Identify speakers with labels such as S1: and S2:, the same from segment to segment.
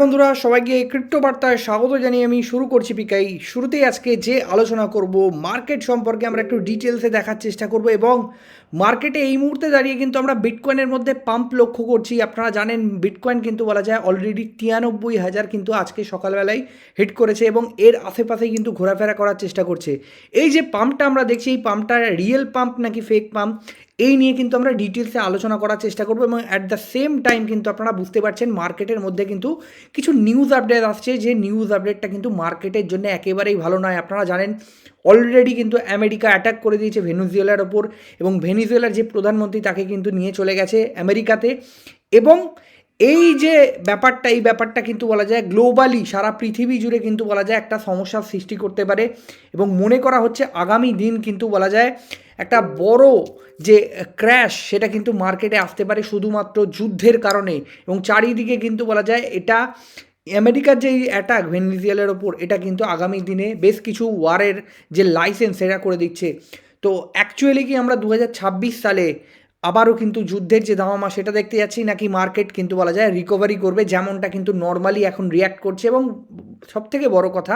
S1: বন্ধুরা, সবাইকে ক্রিপ্টো বার্তায় স্বাগত জানিয়ে আমি শুরু করছি পিকাই। শুরুতেই আজকে যে আলোচনা করব, মার্কেট সম্পর্কে আমরা একটু ডিটেলসে দেখার চেষ্টা করব এবং মার্কেটে এই মুহূর্তে দাঁড়িয়ে কিন্তু আমরা বিটকয়েনের মধ্যে পাম্প লক্ষ্য করছি। আপনারা জানেন বিটকয়েন কিন্তু বলা যায় অলরেডি তিরানব্বই হাজার কিন্তু আজকে সকালবেলায় হিট করেছে এবং এর আশেপাশে কিন্তু ঘোরাফেরা করার চেষ্টা করছে। এই যে পাম্পটা আমরা দেখছি, এই পাম্পটা রিয়েল পাম্প নাকি ফেক পাম্প এই নিয়ে কিন্তু আমরা ডিটেলসে আলোচনা করার চেষ্টা করব এবং অ্যাট দ্য সেম টাইম কিন্তু আপনারা বুঝতে পারছেন মার্কেটের মধ্যে কিন্তু কিছু নিউজ আপডেট আসছে। যে নিউজ আপডেটটা কিন্তু মার্কেটের জন্য একেবারেই ভালো নয়। আপনারা জানেন অলরেডি কিন্তু আমেরিকা অ্যাটাক করে দিয়েছে ভেনুজুয়েলার ওপর এবং ভেনিজুয়েলার যে প্রধানমন্ত্রী তাকে কিন্তু নিয়ে চলে গেছে আমেরিকাতে এবং এই যে ব্যাপারটা, এই ব্যাপারটা কিন্তু বলা যায় গ্লোবালি সারা পৃথিবী জুড়ে কিন্তু বলা যায় একটা সমস্যার সৃষ্টি করতে পারে এবং মনে করা হচ্ছে আগামী দিন কিন্তু বলা যায় একটা বড় যে ক্র্যাশ সেটা কিন্তু মার্কেটে আসতে পারে শুধুমাত্র যুদ্ধের কারণে এবং চারিদিকে কিন্তু বলা যায় এটা আমেরিকার যে অ্যাটাক ভেনিজিয়ালের ওপর, এটা কিন্তু আগামী দিনে বেশ কিছু ওয়ারের যে লাইসেন্স সেটা করে দিচ্ছে। তো অ্যাকচুয়ালি কি আমরা দু হাজার ছাব্বিশ সালে আবারও কিন্তু যুদ্ধের যে দামামা, সেটা দেখতে যাচ্ছি। নাকি মার্কেট কিন্তু বলা যায় রিকভারি করবে, যেমনটা কিন্তু নর্মালি এখন রিয়্যাক্ট করছে। এবং সবথেকে বড় কথা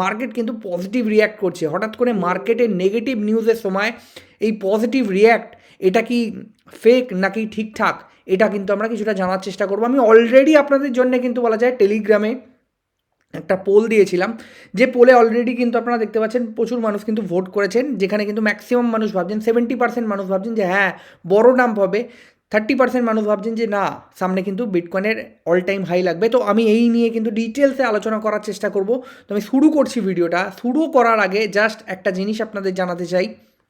S1: মার্কেট কিন্তু পজিটিভ রিয়্যাক্ট করছে। হঠাৎ করে মার্কেটের নেগেটিভ নিউজের সময় এই পজিটিভ রিয়্যাক্ট এটা কি ফেক নাকি ঠিকঠাক, এটা কিন্তু আমরা কিছুটা জানার চেষ্টা করব। আমি অলরেডি আপনাদের জন্য কিন্তু বলা যায় টেলিগ্রামে একটা পোল দিয়েছিলাম, যে পোলে অলরেডি কিন্তু আপনারা দেখতে পাচ্ছেন প্রচুর মানুষ কিন্তু ভোট করেছেন, যেখানে কিন্তু ম্যাক্সিমাম মানুষ ভাবছেন সেভেন্টি পার্সেন্ট মানুষ ভাবছেন যে হ্যাঁ বড় নাম হবে। থার্টি পার্সেন্ট মানুষ ভাবছেন যে না, সামনে কিন্তু বিটকয়েনের অল টাইম হাই লাগবে। তো আমি এই নিয়ে কিন্তু ডিটেলসে আলোচনা করার চেষ্টা করব। তো আমি শুরু করছি ভিডিওটা। শুরু করার আগে জাস্ট একটা জিনিস আপনাদের জানাতে চাই।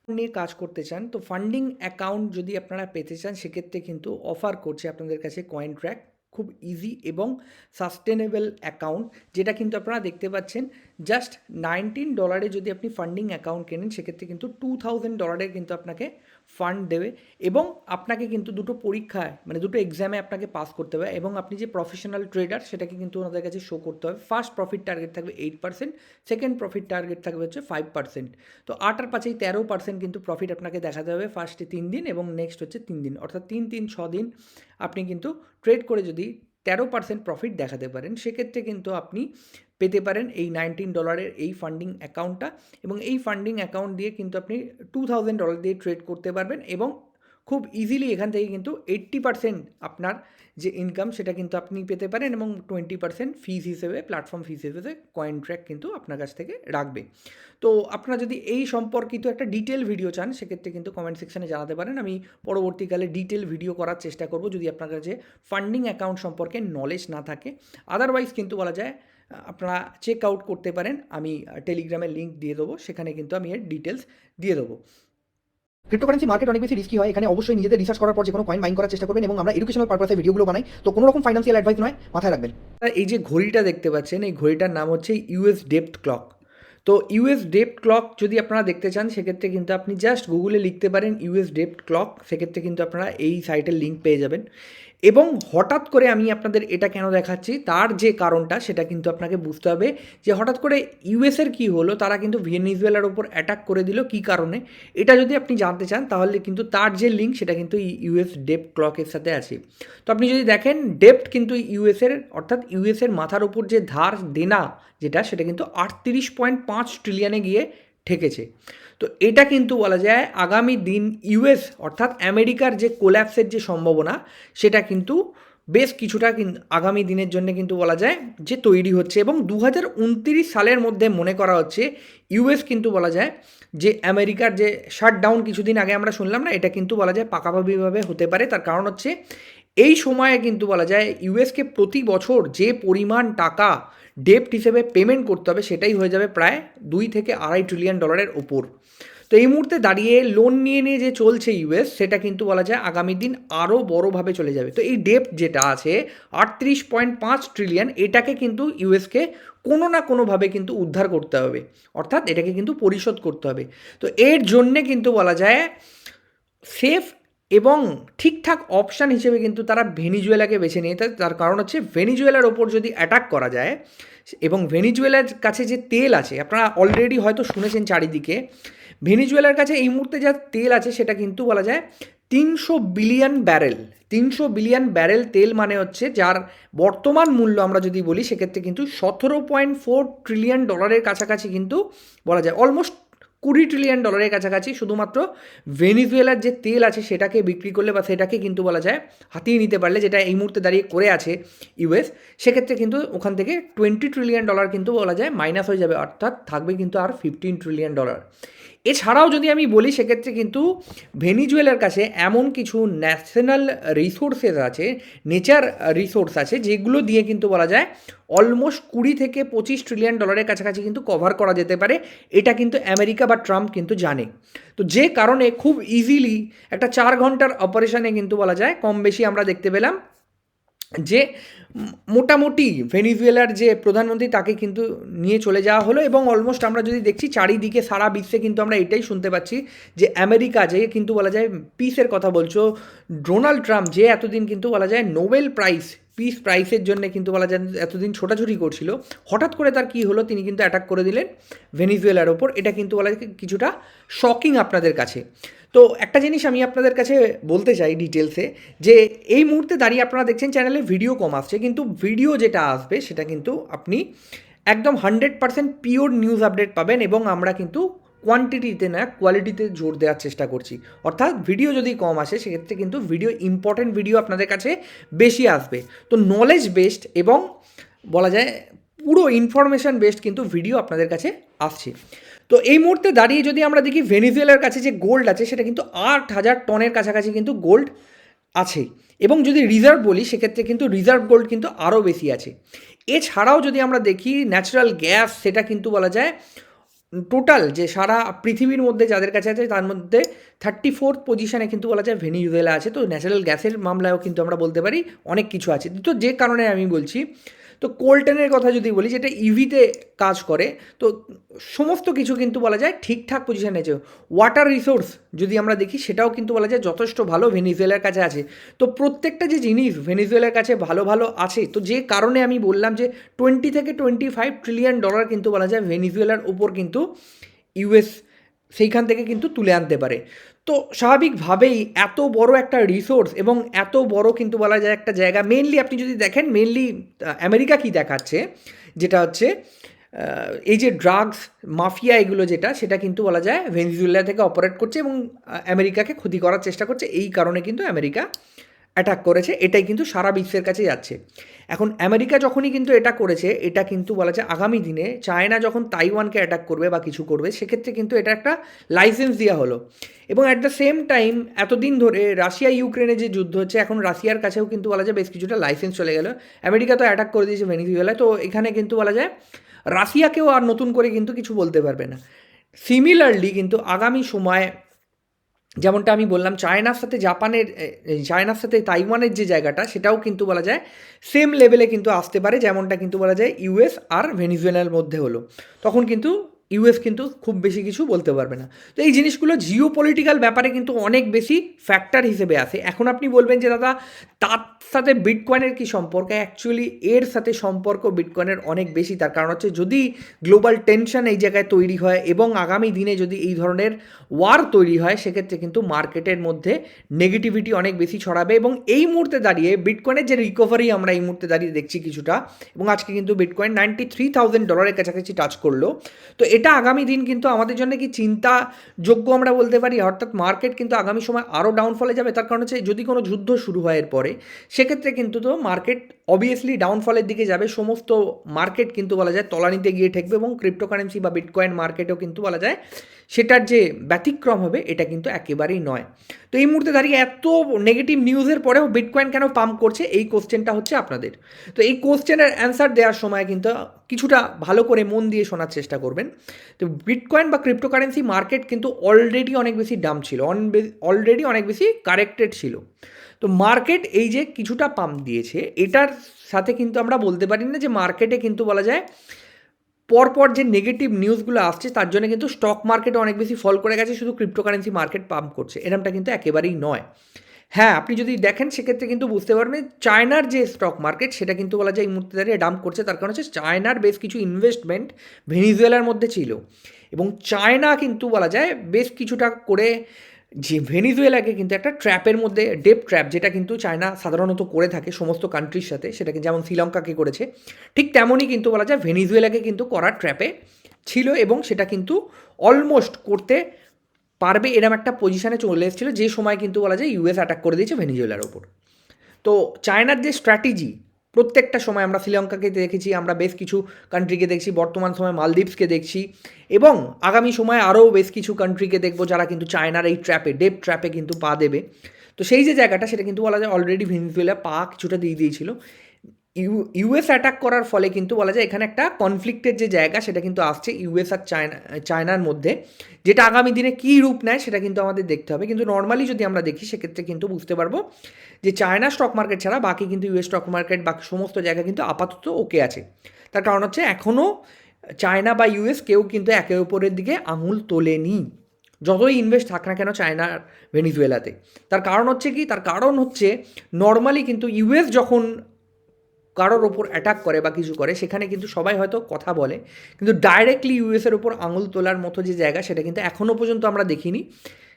S1: নিয়ে কাজ করতে চান, তো ফান্ডিং অ্যাকাউন্ট যদি আপনারা পেতে চান, সেক্ষেত্রে কিন্তু অফার করছে আপনাদের কাছে কয়েন ট্র্যাক খুব ইজি এবং সাস্টেনেবল অ্যাকাউন্ট যেটা কিন্তু আপনারা দেখতে পাচ্ছেন জাস্ট নাইনটিন ডলারে যদি আপনি ফান্ডিং অ্যাকাউন্ট কেনেন, সেক্ষেত্রে কিন্তু টু থাউজেন্ড ডলারের কিন্তু আপনাকে ফান্ড দেবে এবং আপনাকে কিন্তু দুটো পরীক্ষায় মানে দুটো এক্সামে আপনাকে পাস করতে হবে এবং আপনি যে প্রফেশনাল ট্রেডার সেটাকে কিন্তু ওনাদের কাছে শো করতে হবে। ফার্স্ট প্রফিট টার্গেট থাকবে eight percent second profit target থাকবে হচ্ছে ফাইভ পার্সেন্ট তো আট আর পাঁচেই তেরো পার্সেন্ট কিন্তু প্রফিট আপনাকে দেখাতে হবে ফার্স্টে তিন দিন এবং নেক্সট হচ্ছে তিন দিন। অর্থাৎ তিন তিন, ছ দিন আপনি কিন্তু ট্রেড করে যদি তেরো পার্সেন্ট প্রফিট দেখাতে পারেন, সেক্ষেত্রে কিন্তু আপনি পেতে পারেন এই নাইনটিন ডলারের এই ফান্ডিং অ্যাকাউন্টটা এবং এই ফান্ডিং অ্যাকাউন্ট দিয়ে কিন্তু আপনি টু থাউজেন্ড ডলার দিয়ে ট্রেড করতে পারবেন এবং খুব ইজিলি এখান থেকে কিন্তু এইট্টি পার্সেন্ট আপনার যে ইনকাম সেটা কিন্তু আপনি পেতে পারেন এবং টোয়েন্টি পার্সেন্ট ফিস হিসেবে প্ল্যাটফর্ম ফিস হিসেবে কয়েন ট্র্যাক কিন্তু আপনার কাছ থেকে রাখবে। তো আপনারা যদি এই সম্পর্কিত একটা ডিটেল ভিডিও চান, সেক্ষেত্রে কিন্তু কমেন্ট সেকশানে জানাতে পারেন। আমি পরবর্তীকালে ডিটেল ভিডিও করার চেষ্টা করব যদি আপনার কাছে ফান্ডিং অ্যাকাউন্ট সম্পর্কে নলেজ না থাকে। আদারওয়াইজ কিন্তু বলা যায় আপনারা চেক আউট করতে পারেন। আমি টেলিগ্রামের লিঙ্ক দিয়ে দেবো। সেখানে কিন্তু আমি এর ডিটেলস দিয়ে দেবো। ক্রিপ্টোকারেন্সি মার্কেট অনেক বেশি রিস্কি হয়। এখানে অবশ্যই নিজেদের রিসার্চ করার পর যে কোনো কয়েন মাইন করার চেষ্টা করবেন এবং আমরা এডুকেশনাল পারপাসে ভিডিওগুলো বানাই। তো কোনো রকম ফাইন্যান্সিয়াল অ্যাডভাইস নয় মাথায় রাখবেন। এই যে ঘড়িটা দেখতে পাচ্ছেন এই ঘড়িটার নাম হচ্ছে ইউএস ডেপ্ট ক্লক তো ইউএস ডেপ্ট ক্লক যদি আপনারা দেখতে চান সেক্ষেত্রে কিন্তু আপনি জাস্ট গুগলে লিখতে পারেন ইউএস ডেপ্ট ক্লক সেক্ষেত্রে কিন্তু আপনারা এই সাইটের লিঙ্ক পেয়ে যাবেন। এবং হঠাৎ করে আমি আপনাদের এটা কেন দেখাচ্ছি, তার যে কারণটা সেটা কিন্তু আপনাকে বুঝতে হবে যে হঠাৎ করে ইউএসের কী হলো, তারা কিন্তু ভেনিজুয়েলার ওপর অ্যাটাক করে দিল, কী কারণে? এটা যদি আপনি জানতে চান, তাহলে কিন্তু তার যে লিঙ্ক সেটা কিন্তু ইউএস ডেপ্ট ক্লকের সাথে আছে। তো আপনি যদি দেখেন ডেপ্ট কিন্তু ইউএসের অর্থাৎ ইউএসের মাথার ওপর যে ধার দেনা যেটা, সেটা কিন্তু আটত্রিশ পয়েন্ট পাঁচ ট্রিলিয়নে গিয়ে ঠেকেছে। তো এটা কিন্তু বলা যায় আগামী দিন ইউএস অর্থাৎ আমেরিকার যে কোল্যাপসের যে সম্ভাবনা, সেটা কিন্তু বেশ কিছুটা আগামী দিনের জন্য কিন্তু বলা যায় যে তৈরি হচ্ছে এবং দু হাজার উনত্রিশ সালের মধ্যে মনে করা হচ্ছে ইউএস কিন্তু বলা যায় যে আমেরিকার যে শাটডাউন কিছুদিন আগে আমরা শুনলাম না, এটা কিন্তু বলা যায় পাকাপাকিভাবে হতে পারে। তার কারণ হচ্ছে এই সময়ে কিন্তু বলা যায় ইউএসকে প্রতি বছর যে পরিমাণ টাকা ডেপ্ট হিসেবে পেমেন্ট করতে হবে, সেটাই হয়ে যাবে প্রায় দুই থেকে আড়াই ট্রিলিয়ন ডলারের ওপর তো এই মুহূর্তে দাঁড়িয়ে লোন নিয়ে নিয়ে যে চলছে ইউএস সেটা কিন্তু বলা যায় আগামী দিন আরও বড়োভাবে চলে যাবে। তো এই ডেপ্ট যেটা আছে, আটত্রিশ পয়েন্ট পাঁচ ট্রিলিয়ন এটাকে কিন্তু ইউএসকে কোনো না কোনোভাবে কিন্তু উদ্ধার করতে হবে। অর্থাৎ এটাকে কিন্তু পরিশোধ করতে হবে। তো এর জন্যে কিন্তু বলা যায় সেফ এবং ঠিকঠাক অপশান হিসেবে কিন্তু তারা ভেনিজুয়েলাকে বেছে নিয়ে তার কারণ হচ্ছে ভেনিজুয়েলার ওপর যদি অ্যাটাক করা যায় এবং ভেনিজুয়েলার কাছে যে তেল আছে, আপনারা অলরেডি হয়তো শুনেছেন চারিদিকে, ভেনিজুয়েলার কাছে এই মুহূর্তে যা তেল আছে সেটা কিন্তু বলা যায় তিনশো বিলিয়ন ব্যারেল তিনশো বিলিয়ন ব্যারেল তেল মানে হচ্ছে যার বর্তমান মূল্য আমরা যদি বলি, সেক্ষেত্রে কিন্তু সতেরো পয়েন্ট ফোর ট্রিলিয়ন ডলারের কাছাকাছি কিন্তু বলা যায় অলমোস্ট কুড়ি ট্রিলিয়ন ডলারের কাছাকাছি শুধুমাত্র ভেনিজুয়েলার যে তেল আছে সেটাকে বিক্রি করলে বা সেটাকে কিন্তু বলা যায় হাতিয়ে নিতে পারলে, যেটা এই মুহূর্তে দাঁড়িয়ে করে আছে ইউএস, সেক্ষেত্রে কিন্তু ওখান থেকে টোয়েন্টি ট্রিলিয়ন ডলার কিন্তু বলা যায় মাইনাস হয়ে যাবে, অর্থাৎ থাকবে কিন্তু আর ফিফটিন ট্রিলিয়ন ডলার এছাড়াও যদি আমি বলি, সেক্ষেত্রে কিন্তু ভেনিজুয়েলার কাছে এমন কিছু ন্যাশনাল রিসোর্সেস আছে নেচার রিসোর্স আছে, যেগুলো দিয়ে কিন্তু বলা যায় অলমোস্ট কুড়ি থেকে পঁচিশ ট্রিলিয়ন ডলারের কাছাকাছি কিন্তু কভার করা যেতে পারে। এটা কিন্তু আমেরিকা বা ট্রাম্প কিন্তু জানে। তো যে কারণে খুব ইজিলি একটা চার ঘণ্টার অপারেশনে কিন্তু বলা যায় কম বেশি আমরা দেখতে পেলাম। যে মোটামুটি ভেনিজুয়েলার যে প্রধানমন্ত্রী তাকে কিন্তু নিয়ে চলে যাওয়া হলো এবং অলমোস্ট আমরা যদি দেখছি চারিদিকে সারা বিশ্বে কিন্তু আমরা এটাই শুনতে পাচ্ছি যে আমেরিকা যে কিন্তু বলা যায় পিসের কথা বলছো, ডোনাল্ড ট্রাম্প যে এতদিন কিন্তু বলা যায় নোবেল প্রাইজ, পিস প্রাইসের জন্য কিন্তু বলা যায় এতদিন ছোটাছুটি করছিল, হঠাৎ করে তার কী হলো তিনি কিন্তু অ্যাটাক করে দিলেন ভেনিজুয়েলার ওপর, এটা কিন্তু বলা যায় কিছুটা শকিং আপনাদের কাছে। তো একটা জিনিস আমি আপনাদের কাছে বলতে চাই ডিটেলসে যে এই মুহূর্তে দাঁড়িয়ে আপনারা দেখছেন চ্যানেলে ভিডিও কম আসছে, কিন্তু ভিডিও যেটা আসবে সেটা কিন্তু আপনি একদম hundred percent pure news update পাবেন এবং আমরা কিন্তু কোয়ান্টিটিতে না কোয়ালিটিতে জোর দেওয়ার চেষ্টা করছি। অর্থাৎ ভিডিও যদি কম আসে, সেক্ষেত্রে কিন্তু ভিডিও ইম্পর্টেন্ট ভিডিও আপনাদের কাছে বেশি আসবে। তো নলেজ বেসড এবং বলা যায় পুরো ইনফরমেশান বেসড কিন্তু ভিডিও আপনাদের কাছে আসছে। তো এই মুহূর্তে দাঁড়িয়ে যদি আমরা দেখি ভেনিজুয়েলার কাছে যে গোল্ড আছে, সেটা কিন্তু আট হাজার টনের কাছাকাছি কিন্তু গোল্ড আছে। এবং যদি রিজার্ভ বলি, সেক্ষেত্রে কিন্তু রিজার্ভ গোল্ড কিন্তু আরও বেশি আছে। এছাড়াও যদি আমরা দেখি ন্যাচারাল গ্যাস সেটা কিন্তু বলা যায় টোটাল যে সারা পৃথিবীর মধ্যে যাদের কাছে আছে, তার মধ্যে থার্টি ফোর্থ পজিশানে কিন্তু বলা যায় ভেনিজুয়েলা আছে। তো ন্যাচারাল গ্যাসের মামলায়ও কিন্তু আমরা বলতে পারি অনেক কিছু আছে। তো যে কারণে আমি বলছি তো কোল্টনের কথা যদি বলি, যেটা ইভিতে কাজ করে, তো সমস্ত কিছু কিন্তু বলা যায় ঠিকঠাক পজিশনে আছে। ওয়াটার রিসোর্স যদি আমরা দেখি, সেটাও কিন্তু বলা যায় যথেষ্ট ভালো ভেনিজুয়েলার কাছে আছে। তো প্রত্যেকটা যে জিনিস ভেনিজুয়েলার কাছে ভালো ভালো আছে, তো যে কারণে আমি বললাম যে টোয়েন্টি থেকে টোয়েন্টি ফাইভ ট্রিলিয়ন ডলার কিন্তু বলা যায় ভেনিজুয়েলার উপর কিন্তু ইউএস সেইখান থেকে কিন্তু তুলে আনতে পারে। তো স্বাভাবিকভাবেই এত বড় একটা রিসোর্স এবং এত বড় কিন্তু বলা যায় একটা জায়গা মেনলি আপনি যদি দেখেন মেনলি আমেরিকা কি দেখাচ্ছে? যেটা হচ্ছে এই যে ড্রাগস মাফিয়া এগুলো যেটা, সেটা কিন্তু বলা যায় ভেনিজুয়েলা থেকে অপারেট করছে এবং আমেরিকাকে ক্ষতি করার চেষ্টা করছে। এই কারণে কিন্তু আমেরিকা অ্যাটাক করেছে, এটাই কিন্তু সারা বিশ্বের কাছে যাচ্ছে। এখন আমেরিকা যখনই কিন্তু এটা করেছে, এটা কিন্তু বলা যায় আগামী দিনে চায়না যখন তাইওয়ানকে অ্যাটাক করবে বা কিছু করবে, সেক্ষেত্রে কিন্তু এটা একটা লাইসেন্স দেওয়া হলো। এবং অ্যাট দ্য সেম টাইম এতদিন ধরে রাশিয়া ইউক্রেনে যে যুদ্ধ হচ্ছে, এখন রাশিয়ার কাছেও কিন্তু বলা যায় বেশ কিছুটা লাইসেন্স চলে গেল। আমেরিকা তো অ্যাটাক করে দিয়েছে ভেনিজুয়েলায়, তো এখানে কিন্তু বলা যায় রাশিয়াকেও আর নতুন করে কিন্তু কিছু বলতে পারবে না। সিমিলারলি কিন্তু আগামী সময় যেমনটা আমি বললাম, চায়নার সাথে জাপানের চায়নার সাথে তাইওয়ানের যে জায়গাটা, সেটাও কিন্তু বলা যায় সেম লেভেলে কিন্তু আসতে পারে, যেমনটা কিন্তু বলা যায় ইউএস আর ভেনিজুয়েলার মধ্যে হলো। তখন কিন্তু ইউএস কিন্তু খুব বেশি কিছু বলতে পারবে না। তো এই জিনিসগুলো জিও পলিটিক্যাল ব্যাপারে কিন্তু অনেক বেশি ফ্যাক্টর হিসেবে আসে এখন আপনি বলবেন যে, দাদা, তার সাথে বিটকয়েনের কী সম্পর্ক? অ্যাকচুয়ালি এর সাথে সম্পর্ক বিটকয়েনের অনেক বেশি। তার কারণ হচ্ছে, যদি গ্লোবাল টেনশন এই জায়গায় তৈরি হয় এবং আগামী দিনে যদি এই ধরনের ওয়ার তৈরি হয়, সেক্ষেত্রে কিন্তু মার্কেটের মধ্যে নেগেটিভিটি অনেক বেশি ছড়াবে এবং এই মুহূর্তে দাঁড়িয়ে বিটকয়েনের যে রিকভারি আমরা এই মুহূর্তে দাঁড়িয়ে দেখছি কিছুটা, এবং আজকে কিন্তু বিটকয়েন নাইনটি থ্রি থাউজেন্ড ডলারের কাছাকাছি টাচ করল। তো এটা আগামী দিন কিন্তু আমাদের জন্য কি চিন্তাযোগ্য আমরা বলতে পারি? অর্থাৎ মার্কেট কিন্তু আগামী সময় আরও ডাউনফলে যাবে। তার কারণ হচ্ছে যদি কোনো যুদ্ধ শুরু হয় এরপরে, সেক্ষেত্রে কিন্তু তো মার্কেট অবভিয়াসলি ডাউনফলের দিকে যাবে, সমস্ত মার্কেট কিন্তু বলা যায় তলানিতে গিয়ে ঠেকবে এবং ক্রিপ্টোকারেন্সি বা বিটকয়েন মার্কেটেও কিন্তু বলা যায় সেটার যে ব্যতিক্রম হবে, এটা কিন্তু একেবারেই নয়। তো এই মুহূর্তে দাঁড়িয়ে এত নেগেটিভ নিউজের পরেও বিটকয়েন কেন পাম্প করছে? এই কোশ্চেনটা হচ্ছে আপনাদের। তো এই কোশ্চেনের অ্যান্সার দেওয়ার সময় কিন্তু কিছুটা ভালো করে মন দিয়ে শোনার চেষ্টা করবেন। তো বিটকয়েন বা ক্রিপ্টোকারেন্সি মার্কেট কিন্তু অলরেডি অনেক বেশি ডাম ছিল অলরেডি অনেক বেশি কারেক্টেড ছিল। তো মার্কেট এই যে কিছুটা পাম্প দিয়েছে, এটার সাথে কিন্তু আমরা বলতে পারি না যে মার্কেটে কিন্তু বলা যায় পরপর যে নেগেটিভ নিউজগুলো আসছে, তার জন্য কিন্তু স্টক মার্কেটে অনেক বেশি ফল করে গেছে, শুধু ক্রিপ্টোকারেন্সি মার্কেট পাম্প করছে। এরমটা কিন্তু একেবারেই নয়। হ্যাঁ আপনি যদি দেখেন, সেক্ষেত্রে কিন্তু বুঝতে পারবেন চায়নার যে স্টক মার্কেট সেটা কিন্তু বলা যায় এই মুহূর্তে দাঁড়িয়ে ডাম্প করছে। তার কারণ হচ্ছে চায়নার বেশ কিছু ইনভেস্টমেন্ট ভেনিজুয়েলার মধ্যে ছিল। এবং চায়না কিন্তু বলা যায় বেশ কিছুটা করে যে ভেনিজুয়েলাকে কিন্তু একটা ট্র্যাপের মধ্যে, ডেপ ট্র্যাপ, যেটা কিন্তু চায়না সাধারণত করে থাকে সমস্ত কান্ট্রির সাথে, সেটাকে যেমন শ্রীলঙ্কাকে করেছে, ঠিক তেমনই কিন্তু বলা যায় ভেনিজুয়েলাকে কিন্তু করার ট্র্যাপে ছিল এবং সেটা কিন্তু অলমোস্ট করতে পারবে এরম একটা পজিশানে চলে এসেছিল, যে সময় কিন্তু বলা যায় ইউএস অ্যাটাক করে দিয়েছে ভেনিজুয়েলার ওপর। তো চায়নার যে স্ট্র্যাটেজি প্রত্যেকটা সময় আমরা শ্রীলঙ্কাকে দেখেছি, আমরা বেশ কিছু কান্ট্রিকে দেখছি, বর্তমান সময় মালদ্বীপসকে দেখছি এবং আগামী সময়ে আরও বেশ কিছু কান্ট্রিকে দেখব যারা কিন্তু চায়নার এই ট্র্যাপে ডেপ ট্র্যাপে কিন্তু পা দেবে। তো সেই যে জায়গাটা, সেটা কিন্তু বলা যায় অলরেডি ভেনিজুয়েলা পা কিছুটা দিয়ে দিয়েছিল। ইউ ইউএস অ্যাটাক করার ফলে কিন্তু বলা যায় এখানে একটা কনফ্লিক্টের যে জায়গা সেটা কিন্তু আসছে ইউএস আর চায়না চায়নার মধ্যে। যেটা আগামী দিনে কী রূপ নেয় সেটা কিন্তু আমাদের দেখতে হবে। কিন্তু নর্মালি যদি আমরা দেখি সেক্ষেত্রে কিন্তু বুঝতে পারব যে চায়না স্টক মার্কেট ছাড়া বাকি কিন্তু ইউএস স্টক মার্কেট বাকি সমস্ত জায়গা কিন্তু আপাতত ওকে আছে। তার কারণ হচ্ছে এখনও চায়না বা ইউএস কেউ কিন্তু একে অপরের দিকে আঙুল তোলেনি। যতই ইনভেস্ট থাক না কেন চায়নার ভেনিজুয়েলাতে তার কারণ হচ্ছে কি? তার কারণ হচ্ছে নর্মালি কিন্তু ইউএস যখন কারোর ওপর অ্যাটাক করে বা কিছু করে, সেখানে কিন্তু সবাই হয়তো কথা বলে। কিন্তু ডাইরেক্টলি ইউএসের ওপর আঙুল তোলার মতো যে জায়গা, সেটা কিন্তু এখনও পর্যন্ত আমরা দেখিনি।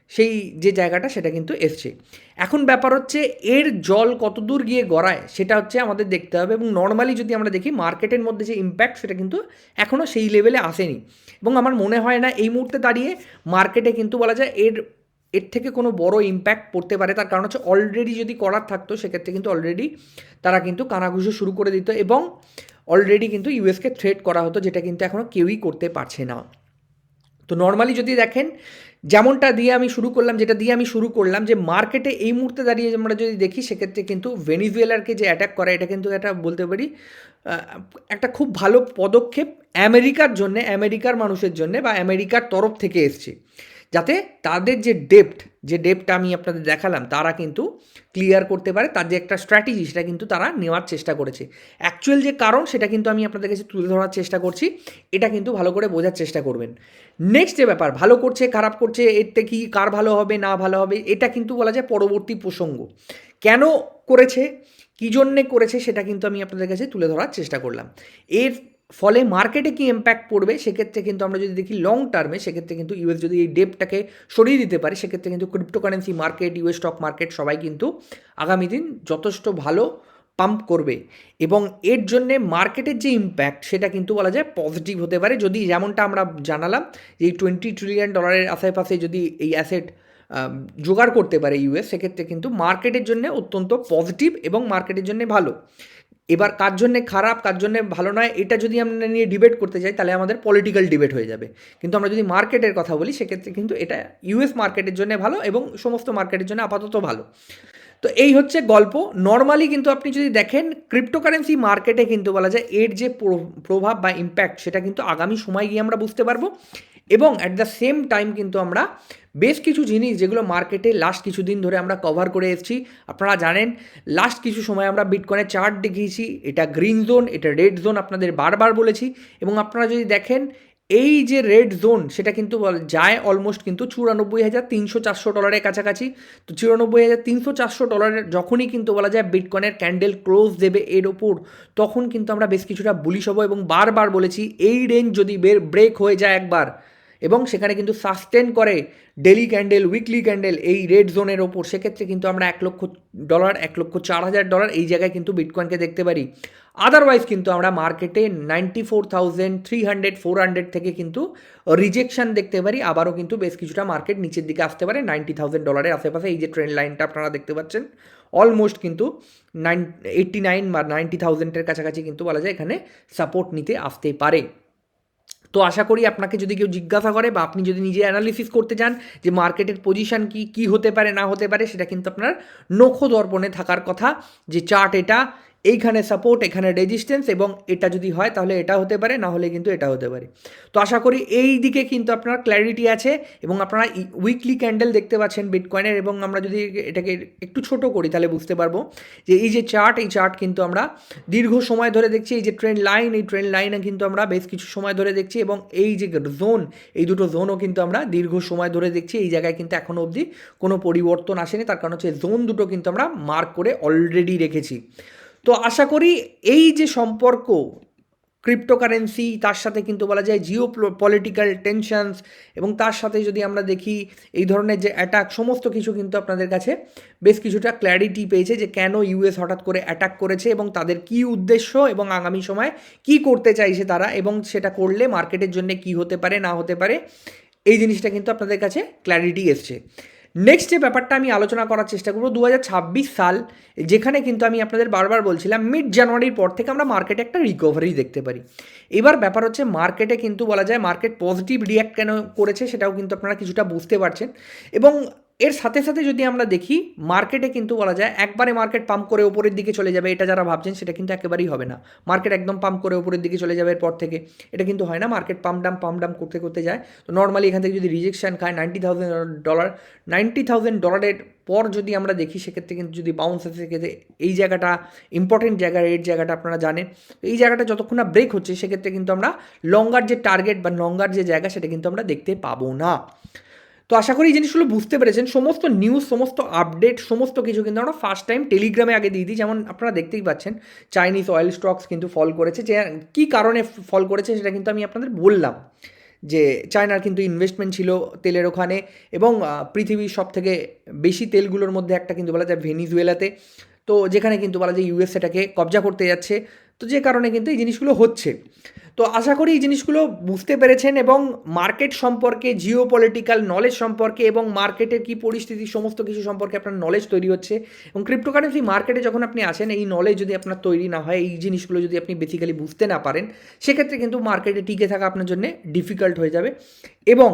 S1: সেই যে জায়গাটা, সেটা কিন্তু এসছে। এখন ব্যাপার হচ্ছে, এর জল কতদূর গিয়ে গড়ায়, সেটা হচ্ছে আমাদের দেখতে হবে। এবং নর্মালি যদি আমরা দেখি মার্কেটের মধ্যে যে ইম্প্যাক্ট সেটা কিন্তু এখনও সেই লেভেলে আসেনি। এবং আমার মনে হয় না, এই মুহূর্তে দাঁড়িয়ে মার্কেটে কিন্তু বলা যায়, এর এর থেকে কোনো বড় ইম্প্যাক্ট পড়তে পারে। তার কারণ হচ্ছে অলরেডি যদি করার থাকতো, সেক্ষেত্রে কিন্তু অলরেডি তারা কিন্তু কানাঘুষো শুরু করে দিত এবং অলরেডি কিন্তু ইউএসকে থ্রেট করা হতো, যেটা কিন্তু এখনও কেউই করতে পারছে না। তো নর্মালি যদি দেখেন, যেমনটা দিয়ে আমি শুরু করলাম, যেটা দিয়ে আমি শুরু করলাম, যে মার্কেটে এই মুহূর্তে দাঁড়িয়ে আমরা যদি দেখি, সেক্ষেত্রে কিন্তু ভেনিজুয়েলারকে যে অ্যাটাক করা, এটা কিন্তু একটা বলতে পারি একটা খুব ভালো পদক্ষেপ আমেরিকার জন্যে আমেরিকার মানুষের জন্যে বা আমেরিকার তরফ থেকে এসছে। যাতে তাদের যে ডেপ্ট যে ডেপ্ট আমি আপনাদের দেখালাম, তারা কিন্তু ক্লিয়ার করতে পারে তার যে একটা স্ট্র্যাটেজি সেটা কিন্তু তারা নেওয়ার চেষ্টা করেছে। অ্যাকচুয়াল যে কারণ, সেটা কিন্তু আমি আপনাদের কাছে তুলে ধরার চেষ্টা করছি। এটা কিন্তু ভালো করে বোঝার চেষ্টা করবেন। নেক্সট যে ব্যাপার, ভালো করছে, খারাপ করছে এতে কি কার ভালো হবে, না ভালো হবে, এটা কিন্তু বলা যায় পরবর্তী প্রসঙ্গ। কেন করেছে, কী জন্যে করেছে, সেটা কিন্তু আমি আপনাদের কাছে তুলে ধরার চেষ্টা করলাম। এর ফলে মার্কেটে কি ইম্প্যাক্ট পড়বে? সেক্ষেত্রে কিন্তু আমরা যদি দেখি লং টার্মে সেক্ষেত্রে কিন্তু ইউএস যদি এই ডেপটাকে সরিয়ে দিতে পারে, সেক্ষেত্রে কিন্তু cryptocurrency market US stock market সবাই কিন্তু আগামী দিন যথেষ্ট ভালো পাম্প করবে। এবং এর জন্যে মার্কেটের যে ইম্প্যাক্ট সেটা কিন্তু বলা যায় পজিটিভ হতে পারে। যদি যেমনটা আমরা জানালাম যে এই টোয়েন্টি ট্রিলিয়ন ডলারের আশেপাশে যদি এই অ্যাসেট জোগাড় করতে পারে ইউএস সেক্ষেত্রে কিন্তু মার্কেটের জন্য অত্যন্ত পজিটিভ এবং মার্কেটের জন্য ভালো। এবার কার জন্যে খারাপ, কার জন্যে ভালো নয়, এটা যদি আমরা নিয়ে ডিবেট করতে চাই তাহলে আমাদের পলিটিক্যাল ডিবেট হয়ে যাবে। কিন্তু আমরা যদি মার্কেটের কথা বলি, সেক্ষেত্রে কিন্তু এটা ইউএস মার্কেটের জন্য ভালো এবং সমস্ত মার্কেটের জন্য আপাতত ভালো। তো এই হচ্ছে গল্প। নর্মালি কিন্তু আপনি যদি দেখেন ক্রিপ্টোকারেন্সি মার্কেটে কিন্তু বলা যায়, এর যে প্রভাব বা ইম্প্যাক্ট সেটা কিন্তু আগামী সময় গিয়ে আমরা বুঝতে পারব। এবং অ্যাট দ্য সেম টাইম কিন্তু আমরা বেশ কিছু জিনিস যেগুলো মার্কেটে লাস্ট কিছুদিন ধরে আমরা কভার করে এসেছি। আপনারা জানেন লাস্ট কিছু সময় আমরা বিটকয়েনের চার্ট দেখিয়েছি, এটা গ্রিন জোন এটা রেড জোন আপনাদের বারবার বলেছি এবং আপনারা যদি দেখেন, এই যে রেড জোন সেটা কিন্তু যায় অলমোস্ট কিন্তু চুরানব্বই হাজার তিনশো চারশো ডলারের কাছাকাছি। তো চুরানব্বই হাজার তিনশো চারশো ডলারের যখনই কিন্তু বলা যায় বিটকয়েনের ক্যান্ডেল ক্লোজ দেবে এর ওপর, তখন কিন্তু আমরা বেশ কিছুটা বুলিশ হব এবং বারবার বলেছি, এই রেঞ্জ যদি বের ব্রেক হয়ে যায় একবার এবং সেখানে কিন্তু সাস্টেন করে ডেলি ক্যান্ডেল উইকলি ক্যান্ডেল এই রেড জোনের ওপর। সেক্ষেত্রে কিন্তু আমরা এক লক্ষ ডলার এক লক্ষ চার হাজার ডলার এই জায়গায় কিন্তু বিটকয়েনকে দেখতে পারি। আদারওয়াইজ কিন্তু আমরা মার্কেটে ninety four thousand three hundred four hundred থেকে কিন্তু রিজেকশন দেখতে পারি। আবারও কিন্তু বেশ কিছুটা মার্কেট নিচের দিকে আসতে পারে। নাইনটি থাউজেন্ড ডলারের আশেপাশে এই যে ট্রেন লাইনটা আপনারা দেখতে পাচ্ছেন অলমোস্ট কিন্তু নাইন এইট্টি নাইন বা নাইনটি থাউজেন্ডের কাছাকাছি কিন্তু বলা যায় এখানে সাপোর্ট নিতে আসতে পারে। তো আশা করি আপনাকে যদি কেউ জিজ্ঞাসা করে বা আপনি যদি নিজে অ্যানালিসিস করতে চান যে মার্কেটের পজিশান কি কি হতে পারে, না হতে পারে, সেটা কিন্তু আপনার নখ দর্পণে থাকার কথা যে চার্ট এটা এইখানে সাপোর্ট এখানে রেজিস্ট্যান্স এবং এটা যদি হয় তাহলে এটা হতে পারে, না হলে কিন্তু এটা হতে পারে। তো আশা করি এই দিকে কিন্তু আপনার ক্ল্যারিটি আছে এবং আপনারা উইকলি ক্যান্ডেল দেখতে পাচ্ছেন বিটকয়েনের এবং আমরা যদি এটাকে একটু ছোট করি তাহলে বুঝতে পারব যে এই যে চার্ট এই চার্ট কিন্তু আমরা দীর্ঘ সময় ধরে দেখছি, এই যে ট্রেন লাইন এই ট্রেন লাইনে কিন্তু আমরা বেশ কিছু সময় ধরে দেখছি এবং এই যে জোন এই দুটো জোনও কিন্তু আমরা দীর্ঘ সময় ধরে দেখছি, এই জায়গায় কিন্তু এখনও অবধি কোনো পরিবর্তন আসেনি, তার কারণ হচ্ছে জোন দুটো কিন্তু আমরা মার্ক করে অলরেডি রেখেছি। তো আশা করি এই যে সম্পর্ক ক্রিপ্টোকারেন্সি তার সাথে কিন্তু বলা যায় জিও পলিটিক্যাল টেনশনস এবং তার সাথে যদি আমরা দেখি এই ধরনের যে অ্যাটাক সমস্ত কিছু কিন্তু আপনাদের কাছে বেশ কিছুটা ক্ল্যারিটি পেয়েছে যে কেন ইউএস হঠাৎ করে অ্যাটাক করেছে এবং তাদের কি উদ্দেশ্য এবং আগামী সময় কি করতে চাইছে তারা এবং সেটা করলে মার্কেটের জন্য কি হতে পারে, না হতে পারে, এই জিনিসটা কিন্তু আপনাদের কাছে ক্ল্যারিটি এসছে। নেক্সট যে ব্যাপারটা আমি আলোচনা করার চেষ্টা করব দু সাল, যেখানে কিন্তু আমি আপনাদের বারবার বলছিলাম মিড জানুয়ারির পর থেকে আমরা মার্কেটে একটা রিকভারি দেখতে পারি। এবার ব্যাপার হচ্ছে মার্কেটে কিন্তু বলা যায় মার্কেট পজিটিভ রিয়াক্ট কেন করেছে সেটাও কিন্তু আপনারা কিছুটা বুঝতে পারছেন। এবং এর সাথে সাথে যদি আমরা দেখি, মার্কেটে কিন্তু বলা যায় একবারে মার্কেট পাম্প করে ওপরের দিকে চলে যাবে, এটা যারা ভাবছেন সেটা কিন্তু একেবারেই হবে না। মার্কেট একদম পাম্প করে ওপরের দিকে চলে যাবে এরপর থেকে। এটা কিন্তু হয় না, market pump Dam pump Dam করতে করতে যায়। তো নর্মালি এখান থেকে যদি রিজেকশন খায় ninety thousand dollar ninety thousand ডলারের পর যদি আমরা দেখি, সেক্ষেত্রে কিন্তু যদি বাউন্স আসে, সেক্ষেত্রে এই জায়গাটা ইম্পর্টেন্ট জায়গা রেট জায়গাটা আপনারা জানেন। এই জায়গাটা যতক্ষণ না ব্রেক হচ্ছে, সেক্ষেত্রে কিন্তু আমরা লঙ্গার যে টার্গেট বা লঙ্গার যে জায়গা, সেটা কিন্তু আমরা দেখতে পাবো না। তো আশা করি এই জিনিসগুলো বুঝতে পেরেছেন। সমস্ত নিউজ সমস্ত আপডেট সমস্ত কিছু কিন্তু আমরা ফার্স্ট টাইম টেলিগ্রামে আগে দিয়ে দিই। যেমন আপনারা দেখতেই পাচ্ছেন চাইনিজ অয়েল স্টকস কিন্তু ফল করেছে। যে কী কারণে ফল করেছে সেটা কিন্তু আমি আপনাদের বললাম। যে চায়নার কিন্তু ইনভেস্টমেন্ট ছিল তেলের ওখানে এবং পৃথিবীর সব থেকে বেশি তেলগুলোর মধ্যে একটা কিন্তু বলা যায় ভেনিজুয়েলাতে তো যেখানে কিন্তু বলা যায় ইউএস এটাকে কবজা করতে যাচ্ছে। তো যে কারণে কিন্তু এই জিনিসগুলো হচ্ছে। তো আশা করি এই জিনিসগুলো বুঝতে পেরেছেন এবং মার্কেট সম্পর্কে জিও পলিটিক্যাল নলেজ সম্পর্কে এবং মার্কেটের কী পরিস্থিতি, সমস্ত কিছু সম্পর্কে আপনার নলেজ তৈরি হচ্ছে এবং ক্রিপ্টোকারেন্সি মার্কেটে যখন আপনি আসেন, এই নলেজ যদি আপনার তৈরি না হয়, এই জিনিসগুলো যদি আপনি বেসিক্যালি বুঝতে না পারেন, সেক্ষেত্রে কিন্তু মার্কেটে টিকে থাকা আপনার জন্য ডিফিকাল্ট হয়ে যাবে এবং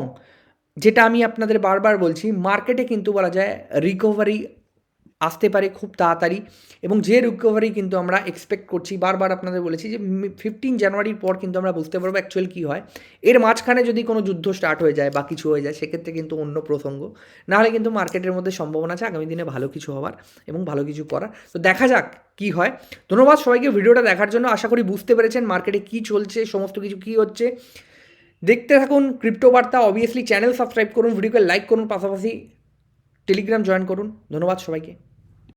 S1: যেটা আমি আপনাদের বারবার বলছি মার্কেটে কিন্তু বলা যায় রিকভারি আসতে পারে খুব তাড়াতাড়ি। এবং যে রিকভারি কিন্তু আমরা এক্সপেক্ট করছি, বারবার আপনাদের বলেছি যে ফিফটিন জানুয়ারির পর কিন্তু আমরা বুঝতে পারব অ্যাকচুয়াল কী হয়। এর মাঝখানে যদি কোনো যুদ্ধ স্টার্ট হয়ে যায় বা কিছু হয়ে যায়, সেক্ষেত্রে কিন্তু অন্য প্রসঙ্গ। নাহলে কিন্তু মার্কেটের মধ্যে সম্ভাবনা আছে আগামী দিনে ভালো কিছু হওয়ার এবং ভালো কিছু করার। তো দেখা যাক কি হয়। ধন্যবাদ সবাইকে ভিডিওটা দেখার জন্য। আশা করি বুঝতে পেরেছেন মার্কেটে কী চলছে, সমস্ত কিছু কী হচ্ছে। দেখতে থাকুন ক্রিপ্টো বার্তা অবভিয়াসলি চ্যানেল সাবস্ক্রাইব করুন ভিডিওকে লাইক করুন, পাশাপাশি টেলিগ্রাম জয়েন করুন। ধন্যবাদ সবাইকে।